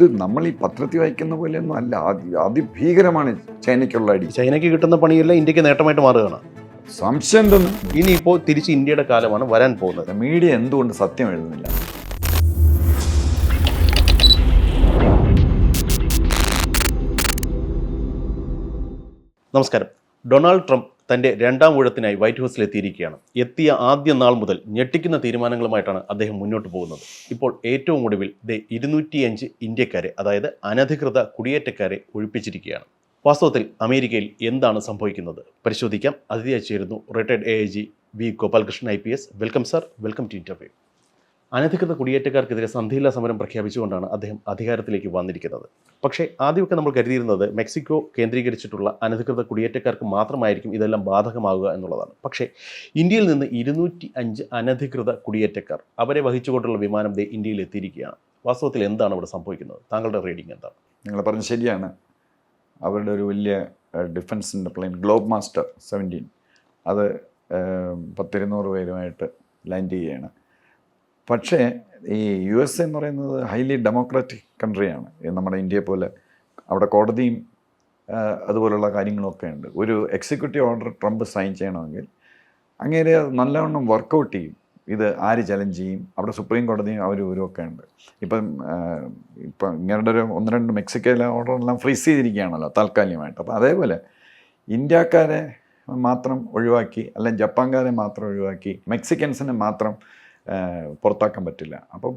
ഇത് നമ്മൾ ഈ പത്രത്തിൽ വായിക്കുന്ന പോലെയൊന്നും അല്ല. അതി അതിഭീകരമാണ് ചൈനയ്ക്കുള്ള അടി. ചൈനയ്ക്ക് കിട്ടുന്ന പണിയല്ല ഇന്ത്യയ്ക്ക് നേട്ടമായിട്ട് മാറുകയാണ്. സംശയം എന്തെന്ന് ഇനിയിപ്പോൾ തിരിച്ച് ഇന്ത്യയുടെ കാലമാണ് വരാൻ പോകുന്നത്. മീഡിയ എന്തുകൊണ്ട് സത്യം എഴുതുന്നില്ല? നമസ്കാരം. ഡൊണാൾഡ് ട്രംപ് തന്റെ രണ്ടാം ഊഴത്തിനായി വൈറ്റ് ഹൗസിൽ എത്തിയിരിക്കുകയാണ്. എത്തിയ ആദ്യ നാൾ മുതൽ ഞെട്ടിക്കുന്ന തീരുമാനങ്ങളുമായിട്ടാണ് അദ്ദേഹം മുന്നോട്ട് പോകുന്നത്. ഇപ്പോൾ ഏറ്റവും ഒടുവിൽ ദേ ഇരുന്നൂറ്റിയഞ്ച് ഇന്ത്യക്കാരെ അതായത് അനധികൃത കുടിയേറ്റക്കാരെ ഒഴിപ്പിച്ചിരിക്കുകയാണ്. വാസ്തവത്തിൽ അമേരിക്കയിൽ എന്താണ് സംഭവിക്കുന്നത്? പരിശോധിക്കാം. അതിഥിയായി ചേരുന്നു retired A I G V Gopalakrishnan I P S. Welcome sir. Welcome to interview. അനധികൃത കുടിയേറ്റക്കാർക്കെതിരെ സന്ധിയില്ലാ സമരം പ്രഖ്യാപിച്ചുകൊണ്ടാണ് അദ്ദേഹം അധികാരത്തിലേക്ക് വന്നിരിക്കുന്നത്. പക്ഷേ ആദ്യമൊക്കെ നമ്മൾ കരുതിയിരുന്നത് മെക്സിക്കോ കേന്ദ്രീകരിച്ചിട്ടുള്ള അനധികൃത കുടിയേറ്റക്കാർക്ക് മാത്രമായിരിക്കും ഇതെല്ലാം ബാധകമാകുക എന്നുള്ളതാണ്. പക്ഷേ ഇന്ത്യയിൽ നിന്ന് ഇരുന്നൂറ്റി അഞ്ച് അനധികൃത കുടിയേറ്റക്കാർ അവരെ വഹിച്ചുകൊണ്ടുള്ള വിമാനം ദേ ഇന്ത്യയിൽ എത്തിയിരിക്കുകയാണ്. വാസ്തവത്തിൽ എന്താണ് അവിടെ സംഭവിക്കുന്നത്? താങ്കളുടെ റീഡിംഗ് എന്താണ്? നിങ്ങൾ പറഞ്ഞ ശരിയാണ്. അവരുടെ ഒരു വലിയ ഡിഫൻസിന്റെ പ്ലെയിൻ ഗ്ലോബ് മാസ്റ്റർ സെവന്റീൻ അത് പത്തിരുന്നൂറ് പേരുമായിട്ട് ലാൻഡ് ചെയ്യുകയാണ്. പക്ഷേ ഈ യു എസ് എന്ന് പറയുന്നത് ഹൈലി ഡെമോക്രാറ്റിക് കൺട്രിയാണ്. നമ്മുടെ ഇന്ത്യയെ പോലെ അവിടെ കോടതിയും അതുപോലുള്ള കാര്യങ്ങളൊക്കെ ഉണ്ട്. ഒരു എക്സിക്യൂട്ടീവ് ഓർഡർ ട്രംപ് സൈൻ ചെയ്യണമെങ്കിൽ അങ്ങേരെ അത് നല്ലവണ്ണം വർക്കൗട്ട് ചെയ്യും. ഇത് ആര് ചലഞ്ച് ചെയ്യും? അവിടെ സുപ്രീം കോടതിയും അവരും ഇവരും ഒക്കെ ഉണ്ട്. ഇപ്പം ഇപ്പം ഇങ്ങനെ ഒരു ഒന്ന് രണ്ട് മെക്സിക്കോയിലെ ഓർഡറെല്ലാം ഫ്രീസ് ചെയ്തിരിക്കുകയാണല്ലോ താൽക്കാലികമായിട്ട്. അപ്പോൾ അതേപോലെ ഇന്ത്യക്കാരെ മാത്രം ഒഴിവാക്കി അല്ലെങ്കിൽ ജപ്പാൻകാരെ മാത്രം ഒഴിവാക്കി മെക്സിക്കൻസിനെ മാത്രം പുറത്താക്കാൻ പറ്റില്ല. അപ്പം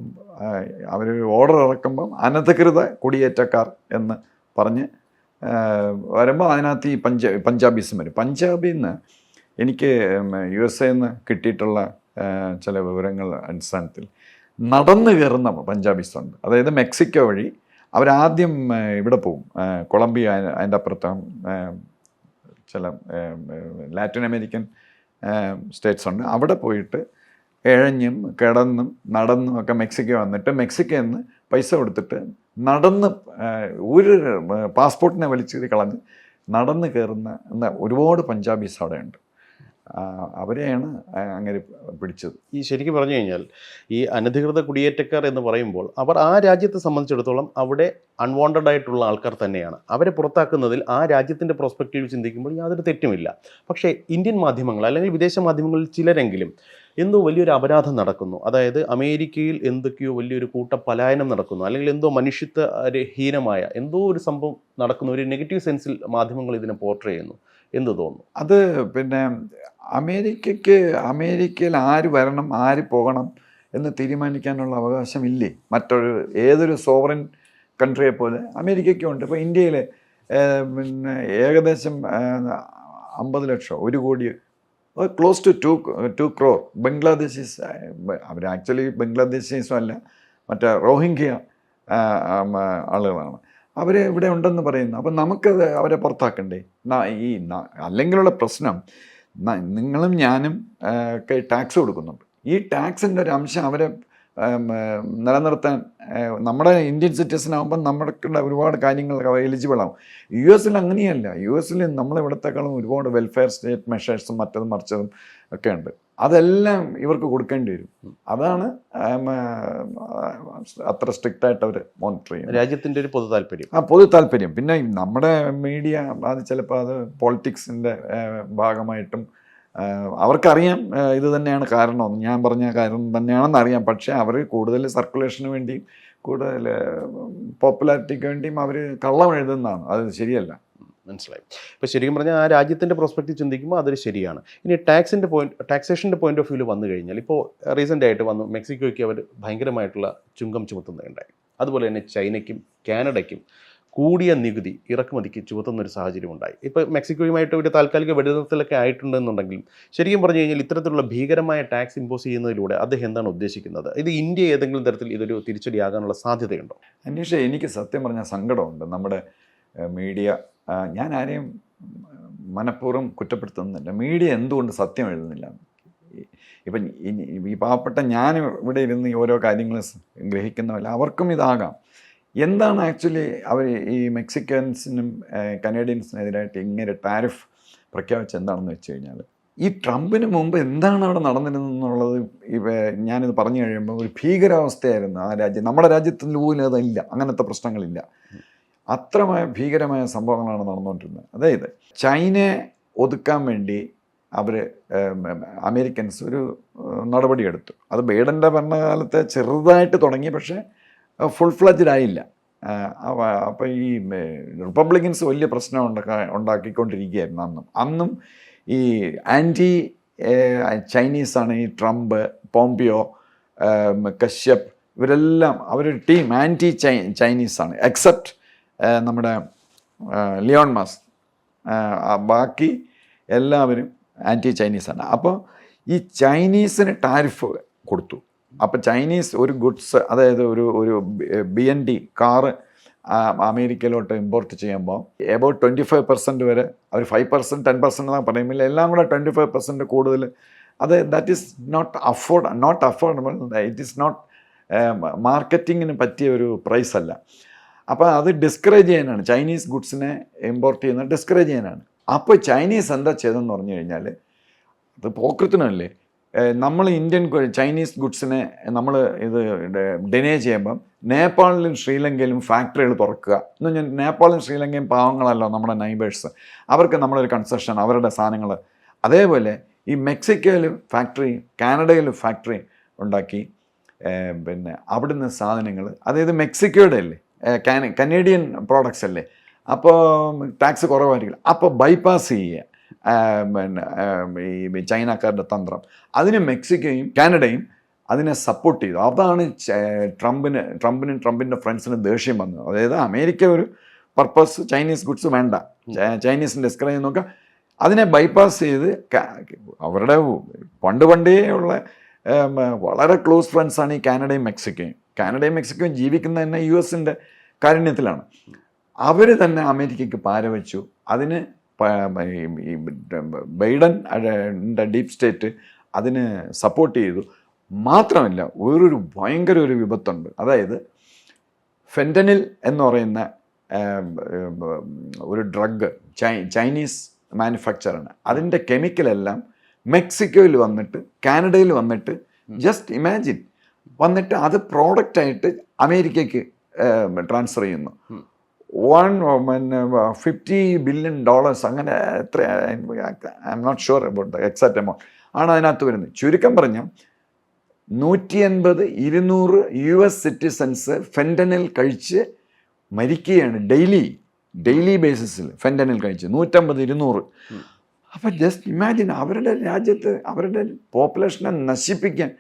അവർ ഓർഡർ ഇറക്കുമ്പം അനധികൃത കുടിയേറ്റക്കാർ എന്ന് പറഞ്ഞ് വരുമ്പോൾ അതിനകത്ത് ഈ പഞ്ച പഞ്ചാബീസും വരും. പഞ്ചാബിൽ നിന്ന് എനിക്ക് യു എസ് എന്ന് കിട്ടിയിട്ടുള്ള ചില വിവരങ്ങൾ അടിസ്ഥാനത്തിൽ നടന്നു കയറുന്ന പഞ്ചാബീസ് ഉണ്ട് അതായത് മെക്സിക്കോ വഴി അവരാദ്യം ഇവിടെ പോകും കൊളംബിയ അതിന്റെ അപ്പുറത്ത് ചില ലാറ്റിൻ അമേരിക്കൻ സ്റ്റേറ്റ്സ് ഉണ്ട്. അവിടെ പോയിട്ട് ഇഴഞ്ഞും കിടന്നും നടന്നും ഒക്കെ മെക്സിക്കോ വന്നിട്ട് മെക്സിക്കോയിൽ നിന്ന് പൈസ കൊടുത്തിട്ട് നടന്ന് ഒരു പാസ്പോർട്ടിനെ വലിച്ചു കളഞ്ഞ് നടന്ന് കയറുന്ന ഒരുപാട് പഞ്ചാബീസ് അവിടെ ഉണ്ട് അവരെയാണ് അങ്ങനെ പിടിച്ചത്. ഈ ശരിക്കും പറഞ്ഞു കഴിഞ്ഞാൽ ഈ അനധികൃത കുടിയേറ്റക്കാർ എന്ന് പറയുമ്പോൾ അവർ ആ രാജ്യത്തെ സംബന്ധിച്ചിടത്തോളം അവിടെ അൺവാണ്ടഡ് ആയിട്ടുള്ള ആൾക്കാർ തന്നെയാണ്. അവരെ പുറത്താക്കുന്നതിൽ ആ രാജ്യത്തിന്റെ പ്രോസ്പെക്റ്റീവ് ചിന്തിക്കുമ്പോൾ യാതൊരു തെറ്റുമില്ല. പക്ഷേ ഇന്ത്യൻ മാധ്യമങ്ങൾ അല്ലെങ്കിൽ വിദേശ മാധ്യമങ്ങളിൽ ചിലരെങ്കിലും എന്തോ വലിയൊരു അപരാധം നടക്കുന്നു. അതായത് അമേരിക്കയിൽ എന്തൊക്കെയോ വലിയൊരു കൂട്ട പലായനം നടക്കുന്നു. അല്ലെങ്കിൽ എന്തോ മനുഷ്യത്വ ഹീനമായ എന്തോ ഒരു സംഭവം നടക്കുന്നു. ഒരു നെഗറ്റീവ് സെൻസിൽ മാധ്യമങ്ങൾ ഇതിനെ പോർട്രേ ചെയ്യുന്നു. എന്ത് തോന്നുന്നു? അത് പിന്നെ അമേരിക്കയ്ക്ക് അമേരിക്കയിൽ ആര് വരണം ആര് പോകണം എന്ന് തീരുമാനിക്കാനുള്ള അവകാശമില്ലേ? മറ്റൊരു ഏതൊരു സോവറിൻ കൺട്രിയെ പോലെ അമേരിക്കയ്ക്കും ഉണ്ട്. ഇപ്പോൾ ഇന്ത്യയിൽ പിന്നെ ഏകദേശം അമ്പത് ലക്ഷം ഒരു കോടി close to to two crore Bangladeshis our actually ബംഗ്ലാദേശീസും അല്ല മറ്റേ റോഹിംഗ്യ ആളുകളാണ്. അവർ ഇവിടെ ഉണ്ടെന്ന് പറയുന്നു. അപ്പം നമുക്കത് അവരെ പുറത്താക്കണ്ടേ? ഈ അല്ലെങ്കിലുള്ള പ്രശ്നം നിങ്ങളും ഞാനും ഒക്കെ ടാക്സ് കൊടുക്കുന്നുണ്ട്. ഈ ടാക്സിന്റെ ഒരു അംശം അവരെ നിലനിർത്താൻ നമ്മുടെ ഇന്ത്യൻ സിറ്റിസൺ ആകുമ്പോൾ നമ്മുടെ ഒരുപാട് കാര്യങ്ങൾ എലിജിബിൾ ആവും. യു എസിൽ അങ്ങനെയല്ല. യു എസിൽ നമ്മളിവിടത്തെക്കാളും ഒരുപാട് വെൽഫെയർ സ്റ്റേറ്റ് മെഷേഴ്സും മറ്റതും മറിച്ചതും ഒക്കെ ഉണ്ട്. അതെല്ലാം ഇവർക്ക് കൊടുക്കേണ്ടി വരും. അതാണ് അത്ര സ്ട്രിക്റ്റ് ആയിട്ട് അവർ മോണിറ്റർ ചെയ്യുന്നത്. രാജ്യത്തിന്റെ ഒരു പൊതു താല്പര്യം. ആ പൊതു താല്പര്യം. പിന്നെ നമ്മുടെ മീഡിയ അത് ചിലപ്പോൾ അത് പോളിറ്റിക്സിന്റെ ഭാഗമായിട്ടും അവർക്കറിയാം ഇത് തന്നെയാണ് കാരണം. ഞാൻ പറഞ്ഞ കാരണം തന്നെയാണെന്ന് അറിയാം. പക്ഷേ അവർ കൂടുതൽ സർക്കുലേഷന് വേണ്ടിയും കൂടുതൽ പോപ്പുലാരിറ്റിക്ക് വേണ്ടിയും അവർ കള്ളം എഴുതുന്നതാണ്. അത് ശരിയല്ല. മനസ്സിലായി. ഇപ്പോൾ ശരിക്കും പറഞ്ഞാൽ ആ രാജ്യത്തിന്റെ പ്രോസ്പെക്റ്റ് ചിന്തിക്കുമ്പോൾ അതൊരു ശരിയാണ്. ഇനി ടാക്സിന്റെ പോയിന്റ് ടാക്സേഷന്റെ പോയിന്റ് ഓഫ് വ്യൂവിൽ വന്നു കഴിഞ്ഞാൽ ഇപ്പോൾ റീസെന്റ് ആയിട്ട് വന്നു മെക്സിക്കോയ്ക്ക് അവർ ഭയങ്കരമായിട്ടുള്ള ചുങ്കം ചുമത്തുന്നുണ്ടായി. അതുപോലെ തന്നെ ചൈനയ്ക്കും കാനഡയ്ക്കും കൂടിയ നികുതി ഇറക്കുമതിക്ക് ചുമത്തുന്ന ഒരു സാഹചര്യം ഉണ്ടായി ഇപ്പോൾ മെക്സിക്കോയുമായിട്ട് ഒരു താൽക്കാലിക വെടിനിർത്തലൊക്കെ ആയിട്ടുണ്ടെന്നുണ്ടെങ്കിലും ശരിക്കും പറഞ്ഞു കഴിഞ്ഞാൽ ഇത്തരത്തിലുള്ള ഭീകരമായ ടാക്സ് ഇമ്പോസ് ചെയ്യുന്നതിലൂടെ അദ്ദേഹം എന്താണ് ഉദ്ദേശിക്കുന്നത്? ഇത് ഇന്ത്യ ഏതെങ്കിലും തരത്തിൽ ഇതൊരു തിരിച്ചടിയാകാനുള്ള സാധ്യതയുണ്ടോ? അന്വേഷ എനിക്ക് സത്യം പറഞ്ഞാൽ സങ്കടമുണ്ട്. നമ്മുടെ മീഡിയ ഞാൻ ആരെയും മനഃപൂർവം കുറ്റപ്പെടുത്തുന്നില്ല. മീഡിയ എന്തുകൊണ്ട് സത്യം എഴുതുന്നില്ല? ഇപ്പം ഈ- പാവപ്പെട്ട ഞാൻ ഇവിടെ ഇരുന്ന് ഓരോ കാര്യങ്ങൾ ഗ്രഹിക്കുന്നവല്ല അവർക്കും ഇതാകാം. എന്താണ് ആക്ച്വലി അവർ ഈ മെക്സിക്കൻസിനും കനേഡിയൻസിനെതിരായിട്ട് ഇങ്ങനെ ടാരിഫ് പ്രഖ്യാപിച്ചത് എന്താണെന്ന് വെച്ച് കഴിഞ്ഞാൽ ഈ ട്രംപിന് മുമ്പ് എന്താണ് അവിടെ നടന്നിരുന്നെന്നുള്ളത് ഞാനിത് പറഞ്ഞു കഴിയുമ്പോൾ ഒരു ഭീകരാവസ്ഥയായിരുന്നു ആ രാജ്യം. നമ്മുടെ രാജ്യത്തിൽ പോലും അതില്ല. അങ്ങനത്തെ പ്രശ്നങ്ങളില്ല. അത്രമായ ഭീകരമായ സംഭവങ്ങളാണ് നടന്നുകൊണ്ടിരുന്നത്. അതായത് ചൈനയെ ഒതുക്കാൻ വേണ്ടി അവർ അമേരിക്കൻസ് ഒരു നടപടിയെടുത്തു. അത് ബൈഡന്റെ ഭരണകാലത്തെ ചെറുതായിട്ട് തുടങ്ങി. പക്ഷേ ഫുൾ ഫ്ലജ്ഡ് ആയില്ല. അപ്പോൾ ഈ റിപ്പബ്ലിക്കൻസ് വലിയ പ്രശ്നം ഉണ്ടാക്കാ ഉണ്ടാക്കിക്കൊണ്ടിരിക്കുകയായിരുന്നു അന്നും. അന്നും ഈ ആന്റി ചൈനീസാണ് ഈ ട്രംപ് പോംപിയോ കശ്യപ് ഇവരെല്ലാം അവരൊരു ടീം ആന്റി ചൈ ചൈനീസാണ് എക്സെപ്റ്റ് നമ്മുടെ ലിയോൺ മാസ് ബാക്കി എല്ലാവരും ആന്റി ചൈനീസാണ് അപ്പോൾ ഈ ചൈനീസിന് ടാരിഫ് കൊടുത്തു. അപ്പോൾ ചൈനീസ് ഒരു ഗുഡ്സ് അതായത് ഒരു ഒരു ബി എൻ ഡി കാറ് അമേരിക്കയിലോട്ട് ഇമ്പോർട്ട് ചെയ്യുമ്പോൾ എബൌട്ട് ട്വന്റി ഫൈവ് പെർസെന്റ് വരെ അവർ ഫൈവ് പെർസെന്റ് ടെൻ പെർസെന്റ് എന്നൊക്കെ പറയുമ്പോൾ എല്ലാം കൂടെ ട്വന്റി ഫൈവ് പെർസെന്റ് കൂടുതൽ അത് that is not afford not affordable it is not മാർക്കറ്റിങ്ങിന് പറ്റിയ ഒരു പ്രൈസ് അല്ല. അപ്പോൾ അത് ഡിസ്കറേജ് ചെയ്യാനാണ്. ചൈനീസ് ഗുഡ്സിനെ ഇമ്പോർട്ട് ചെയ്യുന്നത് ഡിസ്കറേജ് ചെയ്യാനാണ്. അപ്പോൾ ചൈനീസ് എന്താ ചെയ്തതെന്ന് പറഞ്ഞു കഴിഞ്ഞാൽ അത് പോക്കറ്റിനല്ലേ നമ്മൾ ഇന്ത്യൻ ചൈനീസ് ഗുഡ്സിനെ നമ്മൾ ഇത് ഡിനേ ചെയ്യുമ്പം നേപ്പാളിലും ശ്രീലങ്കയിലും ഫാക്ടറികൾ തുറക്കുക. എന്ന് പറഞ്ഞാൽ നേപ്പാളും ശ്രീലങ്കയും പാവങ്ങളല്ലോ നമ്മുടെ നൈബേഴ്സ് അവർക്ക് നമ്മളൊരു കൺസെഷൻ അവരുടെ സാധനങ്ങൾ അതേപോലെ ഈ മെക്സിക്കോയിലും ഫാക്ടറി കാനഡയിലും ഫാക്ടറി ഉണ്ടാക്കി പിന്നെ അവിടുന്ന് സാധനങ്ങൾ അതായത് മെക്സിക്കോയുടെ അല്ലേ? കാന- കനേഡിയൻ പ്രോഡക്ട്സ് അല്ലേ? അപ്പോൾ ടാക്സ് കുറവായിരിക്കില്ല അപ്പോൾ ബൈപ്പാസ് ചെയ്യുക. പിന്നെ ഈ ചൈനക്കാരുടെ തന്ത്രം. അതിന് മെക്സിക്കോയും കാനഡയും അതിനെ സപ്പോർട്ട് ചെയ്തു. അതാണ് ട്രംപിന് ട്രംപിനും ട്രംപിന്റെ ഫ്രണ്ട്സിനും ദേഷ്യം വന്നത്. അതായത് അമേരിക്ക ഒരു പർപ്പസ് ചൈനീസ് ഗുഡ്സ് വേണ്ട. ചൈനീസിന്റെ എസ്ക്രൈ നോക്കുക അതിനെ ബൈപ്പാസ് ചെയ്ത് അവരുടെ പണ്ട് പണ്ടേ ഉള്ള വളരെ ക്ലോസ് ഫ്രണ്ട്സാണ് ഈ കാനഡയും മെക്സിക്കോയും. കാനഡയും മെക്സിക്കോയും ജീവിക്കുന്ന തന്നെ യു എസിന്റെ കാരുണ്യത്തിലാണ്. അവർ തന്നെ അമേരിക്കയ്ക്ക് പാരവച്ചു. അതിന് ഈ- ബൈഡൻ ഡീപ് സ്റ്റേറ്റ് അതിന് സപ്പോർട്ട് ചെയ്തു. മാത്രമല്ല വേറൊരു ഭയങ്കര ഒരു വിപത്തുണ്ട്. അതായത് ഫെന്റനിൽ എന്ന് പറയുന്ന ഒരു ഡ്രഗ് ചൈനീസ് മാനുഫാക്ചറാണ്. അതിന്റെ കെമിക്കലെല്ലാം മെക്സിക്കോയിൽ വന്നിട്ട് കാനഡയിൽ വന്നിട്ട് ജസ്റ്റ് ഇമാജിൻ വന്നിട്ട് അത് പ്രോഡക്റ്റായിട്ട് അമേരിക്കയ്ക്ക് ട്രാൻസ്ഫർ ചെയ്യുന്നു. വൺ പിന്നെ ഫിഫ്റ്റി ബില്യൺ ഡോളേഴ്സ് അങ്ങനെ എത്ര I'm not sure about the exact amount ആണ് അതിനകത്ത് വരുന്നത്. ചുരുക്കം പറഞ്ഞ നൂറ്റി അൻപത് ഇരുന്നൂറ് യു എസ് സിറ്റിസൺസ് ഫെന്റനിൽ കഴിച്ച് മരിക്കുകയാണ് ഡെയിലി. ഡെയിലി ബേസിസിൽ ഫെന്റനിൽ കഴിച്ച്. നൂറ്റമ്പത് ഇരുന്നൂറ്. അപ്പം ജസ്റ്റ് ഇമാജിൻ അവരുടെ രാജ്യത്ത് അവരുടെ പോപ്പുലേഷനെ നശിപ്പിക്കാൻ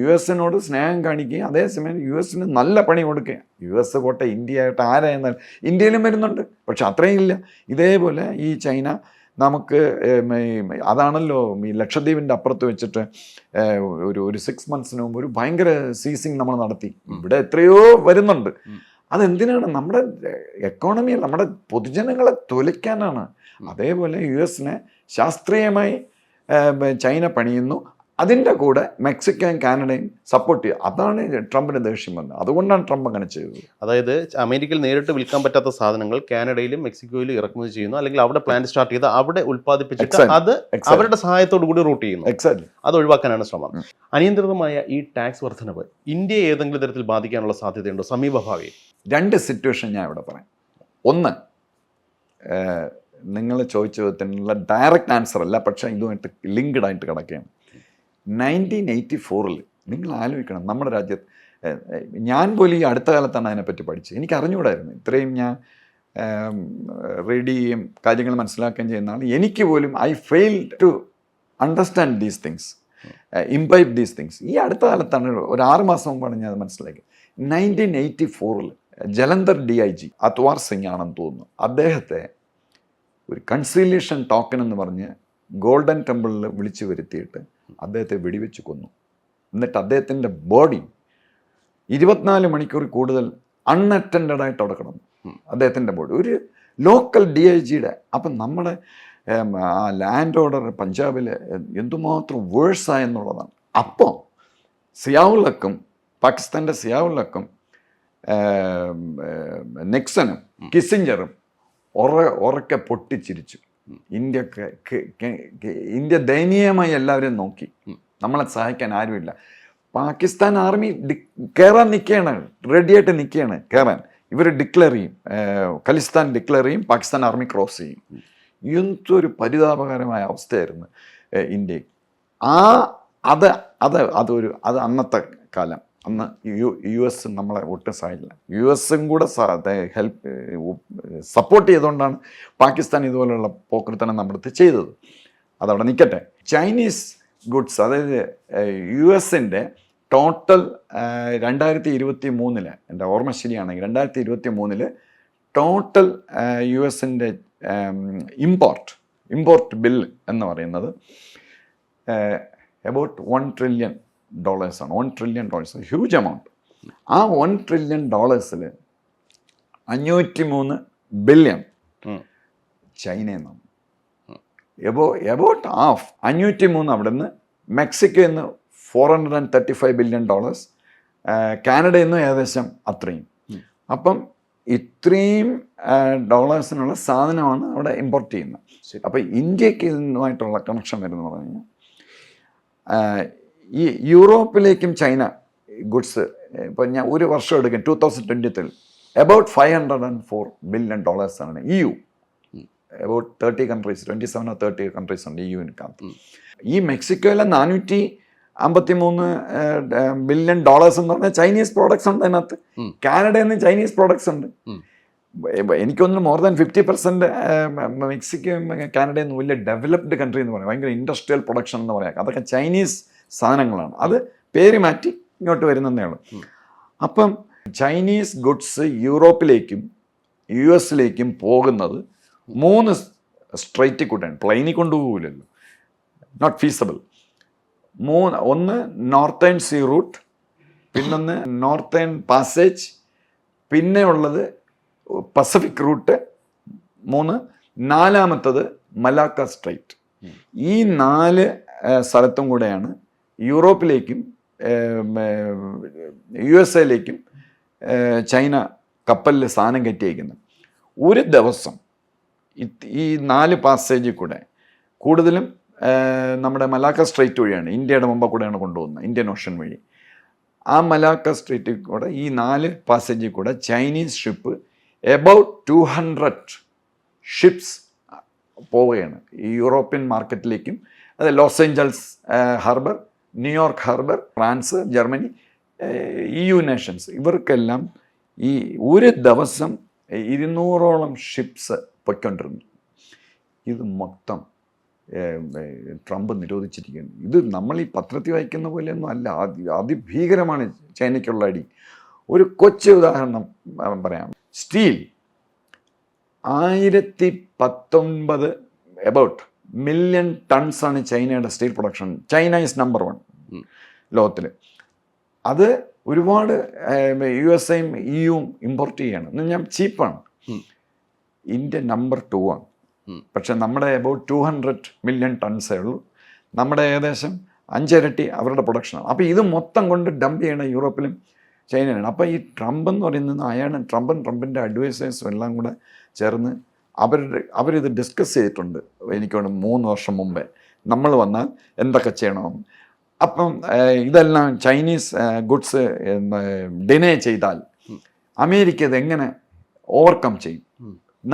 യു എസിനോട് സ്നേഹം കാണിക്കുകയും അതേസമയം യു എസിന് നല്ല പണി കൊടുക്കുക യു എസ് പോട്ടെ ഇന്ത്യ ആയിട്ട് ആരായിരുന്നാൽ ഇന്ത്യയിലും വരുന്നുണ്ട്. പക്ഷെ അത്രയും ഇല്ല. ഇതേപോലെ ഈ ചൈന നമുക്ക് അതാണല്ലോ ഈ ലക്ഷദ്വീപിന്റെ അപ്പുറത്ത് വെച്ചിട്ട് ഒരു ഒരു സിക്സ് മന്ത്സിന് മുമ്പ് ഒരു ഭയങ്കര സീസിങ് നമ്മൾ നടത്തി. ഇവിടെ എത്രയോ വരുന്നുണ്ട്. അതെന്തിനാണ്? നമ്മുടെ എക്കോണമിയെ നമ്മുടെ പൊതുജനങ്ങളെ തൊലിക്കാനാണ്. അതേപോലെ യു എസിനെ ശാസ്ത്രീയമായി ചൈന പണിയുന്നു. അതിന്റെ കൂടെ മെക്സിക്കോയും കാനഡയും സപ്പോർട്ട് ചെയ്യുക. അതാണ് ട്രംപിന് ദേഷ്യം വന്നത്. അതുകൊണ്ടാണ് ട്രംപ് അങ്ങനെ ചെയ്തത്. അതായത് അമേരിക്കയിൽ നേരിട്ട് വിൽക്കാൻ പറ്റാത്ത സാധനങ്ങൾ കാനഡയിലും മെക്സിക്കോയിലും ഇറക്കുമതി ചെയ്യുന്നു. അല്ലെങ്കിൽ അവിടെ പ്ലാന്റ് സ്റ്റാർട്ട് ചെയ്ത് അവിടെ ഉൽപ്പാദിപ്പിച്ചിട്ട് അത് അവരുടെ സഹായത്തോടു കൂടി റൂട്ട് ചെയ്യുന്നു. എക്സാക്ട് അത് ഒഴിവാക്കാനാണ് ശ്രമം. അനിയന്ത്രിതമായ ഈ ടാക്സ് വർധനവ് ഇന്ത്യയെ ഏതെങ്കിലും തരത്തിൽ ബാധിക്കാനുള്ള സാധ്യതയുണ്ടോ? സമീപഭാവിയിൽ രണ്ട് സിറ്റുവേഷൻ ഞാൻ ഇവിടെ പറയാം. ഒന്ന് നിങ്ങൾ ചോദിച്ച ചോദ്യത്തിനുള്ള ഡയറക്റ്റ് ആൻസർ അല്ല പക്ഷേ ഇതുമായിട്ട് ലിങ്ക്ഡ് ആയിട്ട് കിടക്കുകയാണ്. നയന്റീൻ എയ്റ്റി ഫോറിൽ നിങ്ങൾ ആലോചിക്കണം നമ്മുടെ രാജ്യത്ത് ഞാൻ പോലും ഈ അടുത്ത കാലത്താണ് അതിനെപ്പറ്റി പഠിച്ചത്. എനിക്ക് അറിഞ്ഞുകൂടായിരുന്നു ഇത്രയും ഞാൻ റീഡ് ചെയ്യും കാര്യങ്ങൾ മനസ്സിലാക്കുകയും ചെയ്യുന്ന ആൾ എനിക്ക് പോലും I fail to understand these things imbibe these things ഈ അടുത്ത കാലത്താണ് ഒരു ആറ് മാസം മുമ്പാണ് ഞാൻ അത് മനസ്സിലാക്കിയത്. നയന്റീൻ എയ്റ്റി ഫോറിൽ Jalandhar D I G Atwar Singh ആണെന്ന് തോന്നുന്നു. അദ്ദേഹത്തെ ഒരു കൺസീലിയേഷൻ ടോക്കൺ എന്ന് പറഞ്ഞ് ഗോൾഡൻ ടെമ്പിളിൽ വിളിച്ചു വരുത്തിയിട്ട് അദ്ദേഹത്തെ വെടിവെച്ച് കൊന്നു. എന്നിട്ട് അദ്ദേഹത്തിന്റെ ബോഡി ഇരുപത്തിനാല് മണിക്കൂർ കൂടുതൽ അൺഅറ്റൻഡഡ് ആയിട്ട് അവിടെ കിടന്നു. അദ്ദേഹത്തിന്റെ ബോഡി. ഒരു ലോക്കൽ ഡി ഐ ജിയുടെ അപ്പം നമ്മുടെ ആ ലാൻഡ് ഓർഡർ പഞ്ചാബിൽ എന്തുമാത്രം വേഴ്സായെന്നുള്ളതാണ് അപ്പോൾ സിയാവുള്ളക്കും പാകിസ്ഥാന്റെ സിയാവുള്ളക്കും നെക്സനും കിസിഞ്ചറും ഉറ ഉറക്കെ പൊട്ടിച്ചിരിച്ചു. ഇന്ത്യ ഇന്ത്യ ദയനീയമായി എല്ലാവരും നോക്കി. നമ്മളെ സഹായിക്കാൻ ആരുമില്ല. പാകിസ്ഥാൻ ആർമി ഡി- കയറാൻ നിൽക്കുകയാണ്. റെഡിയായിട്ട് നിൽക്കുകയാണ് കയറാൻ ഇവർ ഡിക്ലെയർ ചെയ്യും. ഖലിസ്ഥാൻ ഡിക്ലെയർ ചെയ്യും. പാകിസ്ഥാൻ ആർമി ക്രോസ് ചെയ്യും. എന്തൊരു പരിതാപകരമായ അവസ്ഥയായിരുന്നു ഇന്ത്യ ഇന്ത്യയിൽ. ആ അത് അത് അതൊരു അത് അന്നത്തെ കാലം. അന്ന് യു യു എസ് നമ്മളെ ഒട്ടും സഹായിക്കില്ല യു എസും കൂടെ ഹെൽപ്പ് സപ്പോർട്ട് ചെയ്തുകൊണ്ടാണ് പാകിസ്ഥാൻ ഇതുപോലെയുള്ള പോക്കൃത്തനം നമ്മുടെ ചെയ്തത്. അതവിടെ നിൽക്കട്ടെ. ചൈനീസ് ഗുഡ്സ് അതായത് യു എസിന്റെ ടോട്ടൽ രണ്ടായിരത്തി ഇരുപത്തി മൂന്നിൽ എന്റെ ഓർമ്മ ശരിയാണെങ്കിൽ രണ്ടായിരത്തി ഇരുപത്തി മൂന്നിൽ ടോട്ടൽ യു എസിന്റെ ഇമ്പോർട്ട് ഇമ്പോർട്ട് ബിൽ എന്ന് പറയുന്നത് about one trillion ഡോളേഴ്സാണ് one trillion dollars huge amount ആ വൺ ട്രില്യൺ ഡോളേഴ്സിൽ അഞ്ഞൂറ്റി മൂന്ന് ബില്യൺ. ചൈനയിൽ നിന്നാണ്. എബോ എബൌട്ട് ഹാഫ് അഞ്ഞൂറ്റി മൂന്ന് അവിടെ നിന്ന് മെക്സിക്കോയിൽ നിന്ന് four hundred and thirty five billion dollars കാനഡയിൽ നിന്ന് ഏകദേശം അത്രയും. അപ്പം ഇത്രയും ഡോളേഴ്സിനുള്ള സാധനമാണ് അവിടെ ഇമ്പോർട്ട് ചെയ്യുന്നത്. അപ്പോൾ അപ്പം ഇന്ത്യയ്ക്ക് ഇതുമായിട്ടുള്ള കണക്ഷൻ വരുന്നത് പറഞ്ഞു കഴിഞ്ഞാൽ ഈ യൂറോപ്പിലേക്കും ചൈന ഗുഡ്സ് ഇപ്പം ഞാൻ ഒരു വർഷം എടുക്കും two thousand twenty three about five hundred and four billion ഡോളേഴ്സാണ് E U about thirty countries twenty seven or thirty countries ഉണ്ട് ഇ യുവിനകത്ത് ഈ മെക്സിക്കോയിലെ നാനൂറ്റി അമ്പത്തി മൂന്ന് ബില്യൺ ഡോളേഴ്സ് എന്ന് പറഞ്ഞാൽ ചൈനീസ് പ്രോഡക്ട്സ് ഉണ്ട് അതിനകത്ത്. കാനഡയിൽ നിന്ന് ചൈനീസ് പ്രോഡക്ട്സ് ഉണ്ട്. എനിക്കൊന്നും more than fifty percent Mexico കാനഡയിൽ നിന്ന് വലിയ ഡെവലപ്ഡ് കൺട്രി എന്ന് പറയാം. ഭയങ്കര ഇൻഡസ്ട്രിയൽ പ്രൊഡക്ഷൻ എന്ന് പറയാം. അതൊക്കെ ചൈനീസ് സാധനങ്ങളാണ്. അത് പേര് മാറ്റി ഇങ്ങോട്ട് വരുന്നതേ ഉള്ളൂ. അപ്പം ചൈനീസ് ഗുഡ്സ് യൂറോപ്പിലേക്കും യു എസിലേക്കും പോകുന്നത് മൂന്ന് സ്ട്രൈറ്റിൽ കൂട്ടാണ്. പ്ലെയിനിൽ കൊണ്ടുപോകില്ലല്ലോ നോട്ട് ഫീസബിൾ മൂന്ന് ഒന്ന് നോർത്തേൺ സീ റൂട്ട് പിന്നൊന്ന് നോർത്തേൺ പാസേജ് പിന്നെ ഉള്ളത് പസഫിക് റൂട്ട് മൂന്ന് നാലാമത്തത് മലാക്ക സ്ട്രൈറ്റ്. ഈ നാല് സ്ഥലത്തും കൂടെയാണ് യൂറോപ്പിലേക്കും യു എസ് എയിലേക്കും ചൈന കപ്പലിൽ സാധനം കയറ്റിയേക്കുന്നത് ഒരു ദിവസം ഈ നാല് പാസേജിൽ കൂടെ കൂടുതലും നമ്മുടെ മലാക്ക സ്ട്രൈറ്റ് വഴിയാണ് ഇന്ത്യയുടെ മുമ്പ് കൂടെയാണ് കൊണ്ടുപോകുന്നത് ഇന്ത്യൻ ഓഷൻ വഴി. ആ മലാക്ക സ്ട്രീറ്റിൽ കൂടെ ഈ നാല് പാസേജിൽ കൂടെ Chinese ship about two hundred ships പോവുകയാണ്. ഈ യൂറോപ്യൻ മാർക്കറ്റിലേക്കും അത് Los Angeles harbour New York harbour France Germany E U nations ഇവർക്കെല്ലാം ഈ ഒരു ദിവസം ഇരുന്നൂറോളം ഷിപ്സ് പൊയ്ക്കൊണ്ടിരുന്നു. ഇത് മൊത്തം ട്രംപ് നിരോധിച്ചിരിക്കുന്നു. ഇത് നമ്മൾ ഈ പത്രത്തിൽ വായിക്കുന്ന പോലെയൊന്നും അല്ല. അതി അതിഭീകരമാണ് ചൈനയ്ക്കുള്ള അടി. ഒരു കൊച്ചു ഉദാഹരണം പറയാം. സ്റ്റീൽ ആയിരത്തി പത്തൊൻപത് എബൌട്ട് മില്യൺ ടൺസ് ആണ് ചൈനയുടെ steel production China is number one ലോകത്തിൽ അത് ഒരുപാട് യു എസ് എയും ഇയും ഇമ്പോർട്ട് ചെയ്യാണ്. എന്ന് ഞാൻ ചീപ്പാണ് ഇന്ത്യ നമ്പർ ടു ആണ്. പക്ഷെ നമ്മുടെ എബൌട്ട് ടു ഹൺഡ്രഡ് മില്യൺ ടൺസേ ഉള്ളൂ. നമ്മുടെ ഏകദേശം അഞ്ചിരട്ടി അവരുടെ പ്രൊഡക്ഷനാണ് അപ്പോൾ ഇത് മൊത്തം കൊണ്ട് ഡംപ് ചെയ്യണ യൂറോപ്പിലും ചൈനയാണ് അപ്പോൾ ഈ ട്രംപ് എന്ന് പറയുന്നത് അയാൾ ട്രംപും ട്രംപിന്റെ അഡ്വൈസേഴ്സും എല്ലാം കൂടെ ചേർന്ന് അവരുടെ അവരിത് ഡിസ്കസ് ചെയ്തിട്ടുണ്ട്. എനിക്ക് വേണം മൂന്ന് വർഷം മുമ്പേ. നമ്മൾ വന്നാൽ എന്തൊക്കെ ചെയ്യണമെന്ന് അപ്പം ഇതെല്ലാം ചൈനീസ് ഗുഡ്സ് ഡിനേ ചെയ്താൽ അമേരിക്ക ഇത് എങ്ങനെ ഓവർകം ചെയ്യും?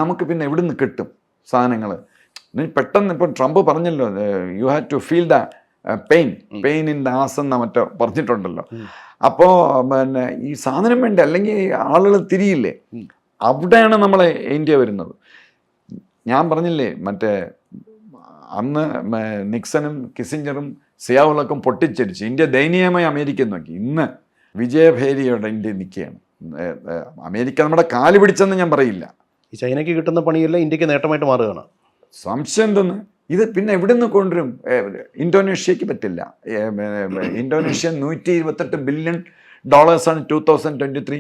നമുക്ക് പിന്നെ എവിടുന്ന് കിട്ടും സാധനങ്ങൾ? പെട്ടെന്ന് ഇപ്പം ട്രംപ് പറഞ്ഞല്ലോ you have to feel the pain pain in the ass എന്ന മറ്റോ പറഞ്ഞിട്ടുണ്ടല്ലോ. അപ്പോൾ പിന്നെ ഈ സാധനം വേണ്ടി? അല്ലെങ്കിൽ ആളുകൾ തിരിയില്ലേ? അവിടെയാണ് നമ്മളെ ഇന്ത്യ വരുന്നത്. ഞാൻ പറഞ്ഞില്ലേ മറ്റേ അന്ന് നിക്സനും കിസിഞ്ചറും സിയാവുളക്കും പൊട്ടിച്ചടിച്ച്. ഇന്ത്യ ദയനീയമായി അമേരിക്ക നോക്കി. ഇന്ന് വിജയഭേരിയുടെ ഇന്ത്യ നിൽക്കുകയാണ്. അമേരിക്ക നമ്മുടെ കാൽ പിടിച്ചെന്ന് ഞാൻ പറയില്ല. ഈ ചൈനയ്ക്ക് കിട്ടുന്ന പണിയെല്ലാം ഇന്ത്യയ്ക്ക് നേട്ടമായിട്ട് മാറുകയാണ്. സംശയം എന്തെന്ന്? ഇത് പിന്നെ എവിടെ നിന്ന് കൊണ്ടുവരും ഇന്തോനേഷ്യക്ക് പറ്റില്ല. ഇന്തോനേഷ്യ നൂറ്റി ഇരുപത്തെട്ട് billion ഡോളേഴ്സാണ് two thousand twenty three.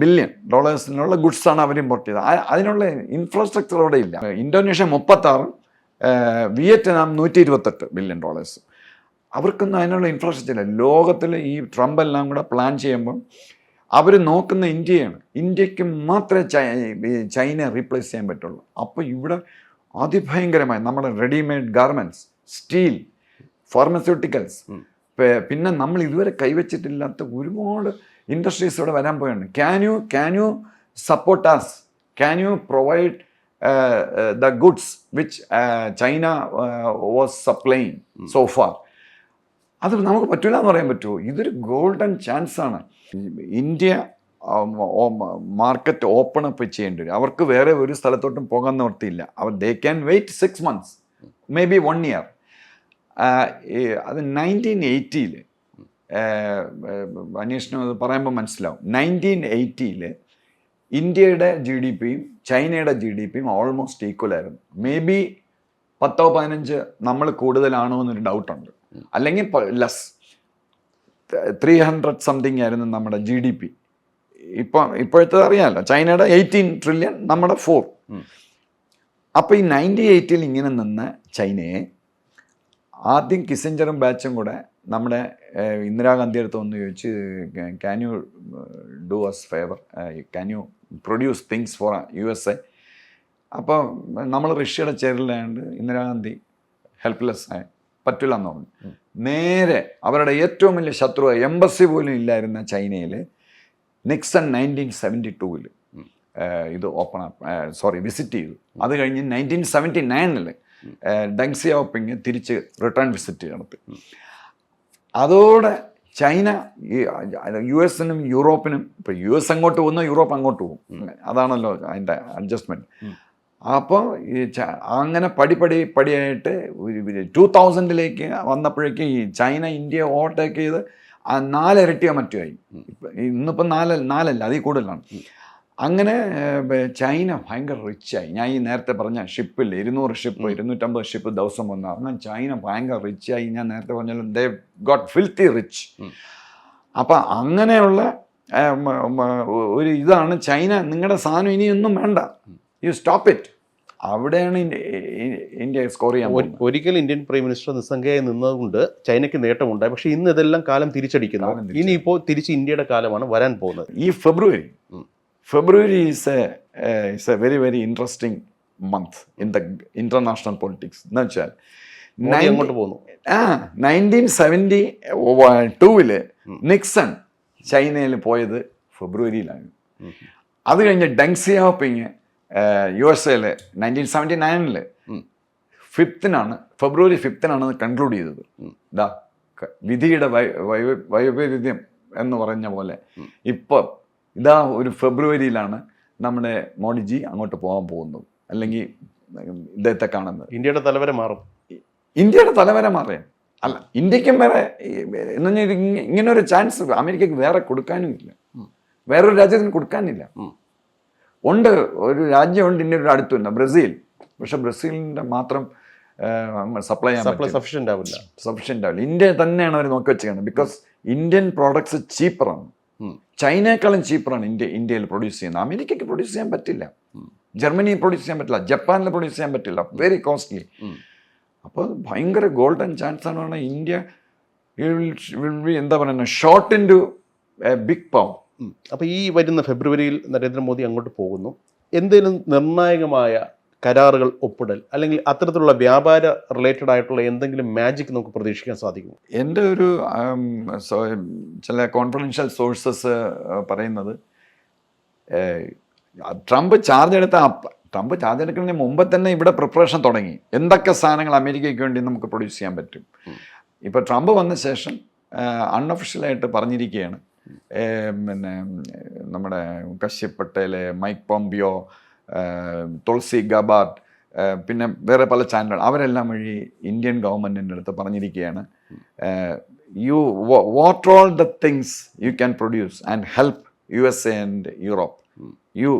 Billion ഡോളേഴ്സിനുള്ള ഗുഡ്സാണ് അവർ ഇമ്പോർട്ട് ചെയ്തത്. അതിനുള്ള ഇൻഫ്രാസ്ട്രക്ചർ അവിടെ ഇല്ല. ഇന്തോനേഷ്യ മുപ്പത്താറും വിയറ്റ്നാം നൂറ്റി ഇരുപത്തെട്ട് ബില്യൺ ഡോളേഴ്സ് അവർക്കൊന്നും അതിനുള്ള ഇൻഫ്രാസ്ട്രക്ചർ ഇല്ല. ലോകത്തിൽ ഈ ട്രംപ് എല്ലാം കൂടെ പ്ലാൻ ചെയ്യുമ്പോൾ അവർ നോക്കുന്ന ഇന്ത്യയാണ്. ഇന്ത്യയ്ക്ക് മാത്രമേ ചൈന റീപ്ലേസ് ചെയ്യാൻ പറ്റുള്ളൂ. അപ്പോൾ ഇവിടെ അതിഭയങ്കരമായി നമ്മുടെ റെഡിമെയ്ഡ് ഗാർമെന്റ്സ് സ്റ്റീൽ ഫാർമസ്യൂട്ടിക്കൽസ് പിന്നെ നമ്മൾ ഇതുവരെ കൈവച്ചിട്ടില്ലാത്ത ഒരുപാട് ഇൻഡസ്ട്രീസ് ഇവിടെ വരാൻ പോയാണ് can you can you support us can you provide the goods which China was supplying so far അത് നമുക്ക് പറ്റില്ല എന്ന് പറയാൻ പറ്റുമോ? ഇതൊരു ഗോൾഡൻ ചാൻസ് ആണ്. ഇന്ത്യ മാർക്കറ്റ് ഓപ്പൺ അപ്പ് ചെയ്യേണ്ടി വരും. അവർക്ക് വേറെ ഒരു സ്ഥലത്തോട്ടും പോകാൻ നിവർത്തിയില്ല അവർ they can wait six months maybe one year അത് നയന്റീൻ എയ്റ്റിയിൽ അന്വേഷണം അത് പറയുമ്പോൾ മനസ്സിലാവും. നയന്റീൻ എയ്റ്റിയിൽ ഇന്ത്യയുടെ ജി ഡി പിയും ചൈനയുടെ ജി ഡി പിയും ഓൾമോസ്റ്റ് ഈക്വൽ ആയിരുന്നു. മേ ബി പത്തോ പതിനഞ്ച് നമ്മൾ കൂടുതലാണോ എന്നൊരു ഡൗട്ടുണ്ട് അല്ലെങ്കിൽ ലെസ് ത്രീ ഹൺഡ്രഡ് സംതിങ് ആയിരുന്നു നമ്മുടെ ജി ഡി പി ഇപ്പം ഇപ്പോഴത്തെ അറിയാമല്ലോ ചൈനയുടെ എയ്റ്റീൻ ട്രില്യൺ നമ്മുടെ ഫോർ അപ്പോൾ ഈ നയന്റി എയ്റ്റിൽ ഇങ്ങനെ നിന്ന് ചൈനയെ ആദ്യം കിസഞ്ചറും ബാച്ചും കൂടെ നമ്മുടെ ഇന്ദിരാഗാന്ധി അടുത്ത് ഒന്ന് ചോദിച്ച് can you do us favour can you produce things for U S A അപ്പോൾ നമ്മൾ റഷ്യയുടെ ചേരലായതുകൊണ്ട് ഇന്ദിരാഗാന്ധി ഹെൽപ്ലെസ് ആയി പറ്റില്ല എന്ന് പറഞ്ഞു. നേരെ അവരുടെ ഏറ്റവും വലിയ ശത്രു എംബസി പോലും ഇല്ലായിരുന്ന ചൈനയിൽ നിക്സൺ നയന്റീൻ സെവന്റി ടൂവിൽ ഇത് ഓപ്പൺ സോറി വിസിറ്റ് ചെയ്തു. അത് കഴിഞ്ഞ് നയന്റീൻ സെവന്റി നയനിൽ ഡെങ്സിയോപ്പിങ് തിരിച്ച് റിട്ടേൺ വിസിറ്റ് നടത്തി. അതോടെ ചൈന യു എസിനും യൂറോപ്പിനും ഇപ്പോൾ യു എസ് അങ്ങോട്ട് പോകുന്ന യൂറോപ്പ് അങ്ങോട്ട് പോകും. അതാണല്ലോ അതിന്റെ അഡ്ജസ്റ്റ്മെന്റ് അപ്പോൾ ഈ അങ്ങനെ പടിപടി പടിയായിട്ട് ടൂ തൗസൻഡിലേക്ക് വന്നപ്പോഴേക്കും ഈ ചൈന ഇന്ത്യ ഓവർടേക്ക് ചെയ്ത് നാലിരട്ടിയോ മറ്റോ ആയി ഇപ്പം ഇന്നിപ്പം നാല് നാലല്ല അതിൽ കൂടുതലാണ്. അങ്ങനെ ചൈന ഭയങ്കര റിച്ചായി ഞാൻ ഈ നേരത്തെ പറഞ്ഞ ഷിപ്പിൽ ഇരുന്നൂറ് ഷിപ്പ് ഇരുന്നൂറ്റമ്പത് ഷിപ്പ് ദിവസം വന്ന അങ്ങനെ ചൈന ഭയങ്കര റിച്ചായി ഞാൻ നേരത്തെ പറഞ്ഞാലും ദേ ഗോട്ട് ഫിൽത്തി റിച്ച് അപ്പം അങ്ങനെയുള്ള ഒരു ഇതാണ് ചൈന. നിങ്ങളുടെ സാധനം ഇനിയൊന്നും വേണ്ട. യു സ്റ്റോപ്പ് ഇറ്റ് അവിടെയാണ് ഇന്ത്യ- സ്കോർ ചെയ്യാൻ. ഒരിക്കൽ ഇന്ത്യൻ പ്രൈം മിനിസ്റ്റർ നിസ്സംഗയായി നിന്നതുകൊണ്ട് ചൈനയ്ക്ക് നേട്ടമുണ്ടായി. പക്ഷേ ഇന്ന് ഇതെല്ലാം കാലം തിരിച്ചടിക്കുന്നു. ഇനിയിപ്പോൾ തിരിച്ച് ഇന്ത്യയുടെ കാലമാണ് വരാൻ പോകുന്നത്. ഈ ഫെബ്രുവരി. February is a is a very very interesting month in the international politics എന്ന് വെച്ചാൽ അങ്ങോട്ട് പോകുന്നു ആ നയന്റീൻ സെവന്റി ടൂവിൽ നിക്സൺ ചൈനയിൽ പോയത് ഫെബ്രുവരിയിലാണ്. അത് കഴിഞ്ഞ് ഡങ് സിയാപ്പിങ് യു എസ് എയിൽ നയന്റീൻ സെവന്റി നയനിൽ. ഫിഫ്തിനാണ് ഫെബ്രുവരി ഫിഫ്തിനാണ് കൺക്ലൂഡ് ചെയ്തത്. ദാ വിധിയുടെ വൈ- വൈ- എന്ന് പറഞ്ഞ പോലെ ഇപ്പം ഇതാ ഒരു ഫെബ്രുവരിയിലാണ് നമ്മുടെ മോഡിജി അങ്ങോട്ട് പോകാൻ പോകുന്നത്. അല്ലെങ്കിൽ ഇദ്ദേഹത്തെ കാണുന്നത്. ഇന്ത്യയുടെ തലവരെ മാറും. ഇന്ത്യയുടെ തലവരെ മാറിയാൽ അല്ല ഇന്ത്യക്കും വേറെ എന്ന് പറഞ്ഞാൽ ഇങ്ങനെ ഒരു ചാൻസ് അമേരിക്കക്ക് വേറെ കൊടുക്കാനും ഇല്ല. വേറൊരു രാജ്യത്തിന് കൊടുക്കാനില്ല. ഉണ്ട് ഒരു രാജ്യമുണ്ട് ഇന്ത്യയുടെ അടുത്തുണ്ട്. ബ്രസീൽ. പക്ഷെ ബ്രസീലിന്റെ മാത്രം സപ്ലൈ സപ്ലൈ സഫീഷ്യന്റ് ആവില്ല. സഫീഷ്യന്റ് ആവില്ല. ഇന്ത്യ തന്നെയാണ് അവർ നോക്കി വെച്ചിരിക്കുന്നത് ബിക്കോസ് ഇന്ത്യൻ പ്രോഡക്ട്സ് ചീപ്പറാണ്. ചൈനയെക്കാളും ചീപ്പറാണ് ഇന്ത്യ ഇന്ത്യയിൽ പ്രൊഡ്യൂസ് ചെയ്യുന്നത്. അമേരിക്കയ്ക്ക് പ്രൊഡ്യൂസ് ചെയ്യാൻ പറ്റില്ല. ജർമ്മനി പ്രൊഡ്യൂസ് ചെയ്യാൻ പറ്റില്ല. ജപ്പാനിൽ പ്രൊഡ്യൂസ് ചെയ്യാൻ പറ്റില്ല. വെരി കോസ്റ്റ്ലി അപ്പോൾ ഭയങ്കര ഗോൾഡൻ ചാൻസ് ആണ് പറഞ്ഞാൽ ഇന്ത്യ എന്താ പറയുന്നത് short in to big power അപ്പോൾ ഈ വരുന്ന ഫെബ്രുവരിയിൽ നരേന്ദ്രമോദി അങ്ങോട്ട് പോകുന്നു. എന്തെങ്കിലും നിർണായകമായ കരാറുകൾ ഒപ്പിടൽ അല്ലെങ്കിൽ അത്തരത്തിലുള്ള വ്യാപാര റിലേറ്റഡ് ആയിട്ടുള്ള എന്തെങ്കിലും മാജിക് നമുക്ക് പ്രതീക്ഷിക്കാൻ സാധിക്കും എന്റെ ഒരു ചില കോൺഫിഡൻഷ്യൽ സോഴ്സസ് പറയുന്നത് ട്രംപ് ചാർജ് എടുത്ത ട്രംപ് ചാർജ് എടുക്കുന്നതിന് മുമ്പ് തന്നെ ഇവിടെ പ്രിപ്പറേഷൻ തുടങ്ങി. എന്തൊക്കെ സാധനങ്ങൾ അമേരിക്കയ്ക്ക് വേണ്ടി നമുക്ക് പ്രൊഡ്യൂസ് ചെയ്യാൻ പറ്റും? ഇപ്പോൾ ട്രംപ് വന്ന ശേഷം അൺഒഫീഷ്യലായിട്ട് പറഞ്ഞിരിക്കുകയാണ്. പിന്നെ നമ്മുടെ Kashyap Patel Mike Pompeo Tulsi Gabbard പിന്നെ വേറെ പല ചാനലുകൾ അവരെല്ലാം വഴി ഇന്ത്യൻ ഗവൺമെന്റിന്റെ അടുത്ത് പറഞ്ഞിരിക്കുകയാണ്. You what all the things you can produce and help U S A and Europe you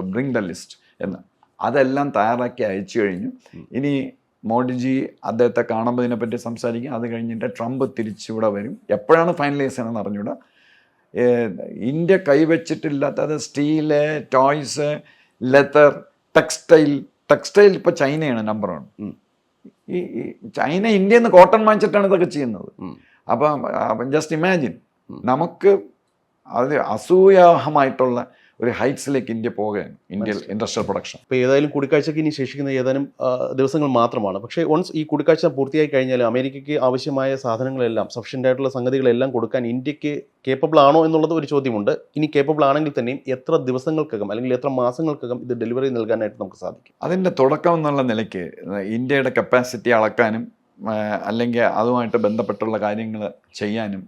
bring the list എന്ന്. അതെല്ലാം തയ്യാറാക്കി അയച്ചു കഴിഞ്ഞു. ഇനി മോഡിജി അദ്ദേഹത്തെ കാണുമ്പോൾ ഇതിനെപ്പറ്റി സംസാരിക്കും. അത് കഴിഞ്ഞിട്ട് ട്രംപ് തിരിച്ചിവിടെ വരും. എപ്പോഴാണ് ഫൈനലൈസ് ചെയ്യണമെന്ന് അറിഞ്ഞൂടാ. India കൈവച്ചിട്ടില്ലാത്തത് steel toys leather textile textile ഇപ്പോൾ ചൈനയാണ് നമ്പർ വൺ ഈ ചൈന ഇന്ത്യയിൽ നിന്ന് കോട്ടൺ വാങ്ങിച്ചിട്ടാണ് ഇതൊക്കെ ചെയ്യുന്നത്. അപ്പം ജസ്റ്റ് ഇമാജിൻ നമുക്ക് അത് അസൂയാഹമായിട്ടുള്ള ഒരു ഹൈറ്റ്സിലേക്ക് ഇന്ത്യ പോകുകയാണ് ഇന്ത്യയിൽ ഇൻഡസ്ട്രിയൽ പ്രൊഡക്ഷൻ ഇപ്പോൾ ഏതായാലും കൂടിക്കാഴ്ചയ്ക്ക് ഇനി ശേഷിക്കുന്ന ഏതാനും ദിവസങ്ങൾ മാത്രമാണ്. പക്ഷേ വൺസ് ഈ കൂടിക്കാഴ്ച പൂർത്തിയായി കഴിഞ്ഞാൽ അമേരിക്കയ്ക്ക് ആവശ്യമായ സാധനങ്ങളെല്ലാം സഫീഷ്യന്റ് ആയിട്ടുള്ള സംഗതികളെല്ലാം കൊടുക്കാൻ ഇന്ത്യയ്ക്ക് കേപ്പബിൾ ആണോ എന്നുള്ളത് ഒരു ചോദ്യമുണ്ട്. ഇനി കേപ്പബിൾ ആണെങ്കിൽ തന്നെയും എത്ര ദിവസങ്ങൾക്കകം അല്ലെങ്കിൽ എത്ര മാസങ്ങൾക്കകം ഇത് ഡെലിവറി നൽകാനായിട്ട് നമുക്ക് സാധിക്കും? അതിന്റെ തുടക്കം എന്നുള്ള നിലയ്ക്ക് ഇന്ത്യയുടെ കപ്പാസിറ്റി അളക്കാനും അല്ലെങ്കിൽ അതുമായിട്ട് ബന്ധപ്പെട്ടുള്ള കാര്യങ്ങൾ ചെയ്യാനും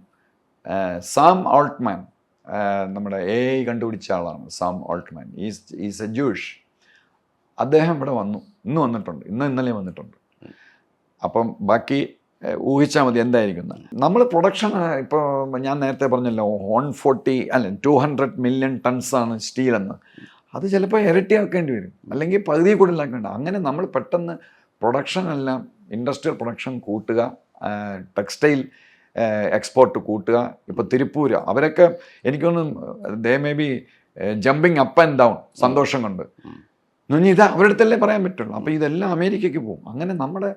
സാം ഓൾട്ട്മാൻ നമ്മുടെ എ ഐ കണ്ടുപിടിച്ച ആളാണ് Sam Altman is is a Jewish അദ്ദേഹം ഇവിടെ വന്നു. ഇന്ന് വന്നിട്ടുണ്ട്. ഇന്ന് ഇന്നലെ വന്നിട്ടുണ്ട്. അപ്പം ബാക്കി ഊഹിച്ചാൽ മതി എന്തായിരിക്കും നമ്മൾ പ്രൊഡക്ഷൻ ഇപ്പോൾ ഞാൻ നേരത്തെ പറഞ്ഞല്ലോ വൺ ഫോർട്ടി അല്ല ടു ഹൺഡ്രഡ് മില്യൺ ആണ് സ്റ്റീൽ എന്ന്. അത് ചിലപ്പോൾ ഇരട്ടിയാക്കേണ്ടി വരും. അല്ലെങ്കിൽ പകുതി കൂടുതലാക്കേണ്ട. അങ്ങനെ നമ്മൾ പെട്ടെന്ന് പ്രൊഡക്ഷൻ എല്ലാം ഇൻഡസ്ട്രിയൽ പ്രൊഡക്ഷൻ കൂട്ടുക ടെക്സ്റ്റൈൽ എക്സ്പോർട്ട് കൂട്ടുക. ഇപ്പോൾ തിരുപ്പൂര് അവരൊക്കെ എനിക്കൊന്നും they may be jumping up and down സന്തോഷം കൊണ്ട്. എന്നുവെച്ചാൽ ഇത് അവരുടെ അടുത്തല്ലേ പറയാൻ പറ്റുള്ളൂ. അപ്പോൾ ഇതെല്ലാം അമേരിക്കയ്ക്ക് പോകും. അങ്ങനെ നമ്മുടെ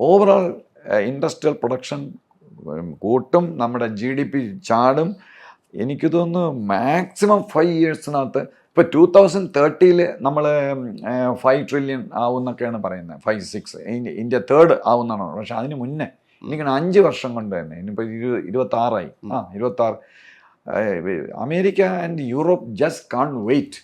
ഓവറോൾ ഇൻഡസ്ട്രിയൽ പ്രൊഡക്ഷൻ കൂട്ടും നമ്മുടെ ജി ഡി പി ചാടും. എനിക്ക് തോന്നുന്നു മാക്സിമം ഫൈവ് ഇയേഴ്സിനകത്ത് ഇപ്പോൾ ടൂ തൗസൻഡ് തേർട്ടിയിൽ നമ്മൾ ഫൈവ് ട്രില്യൺ ആവുമെന്നൊക്കെയാണ് പറയുന്നത്. ഫൈവ് സിക്സ് ഇന്ത്യ തേർഡ് ആവുന്നതാണ്. പക്ഷെ അതിന് മുന്നേ എനിക്കാണ് അഞ്ച് വർഷം കൊണ്ട് തന്നെ ഇനിയിപ്പോൾ ഇരു ഇരുപത്താറായി. ആ ഇരുപത്താറ്. America and Europe just can wait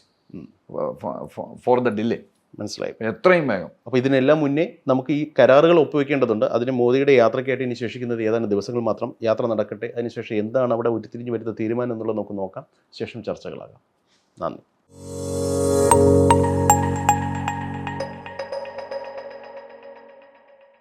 for the delay മനസ്സിലായി. എത്രയും വേഗം. അപ്പോൾ ഇതിനെല്ലാം മുന്നേ നമുക്ക് ഈ കരാറുകൾ ഒപ്പുവെക്കേണ്ടതുണ്ട്. അതിന് മോദിയുടെ യാത്രയ്ക്കായിട്ട് ഇനി ശേഷിക്കുന്നത് ഏതാനും ദിവസങ്ങൾ മാത്രം യാത്ര നടക്കട്ടെ. അതിനുശേഷം എന്താണ് അവിടെ ഉരുത്തിരിഞ്ഞ് വരുന്ന തീരുമാനം എന്നുള്ളത് നമുക്ക് നോക്കാം. ശേഷം ചർച്ചകളാകാം. നന്ദി.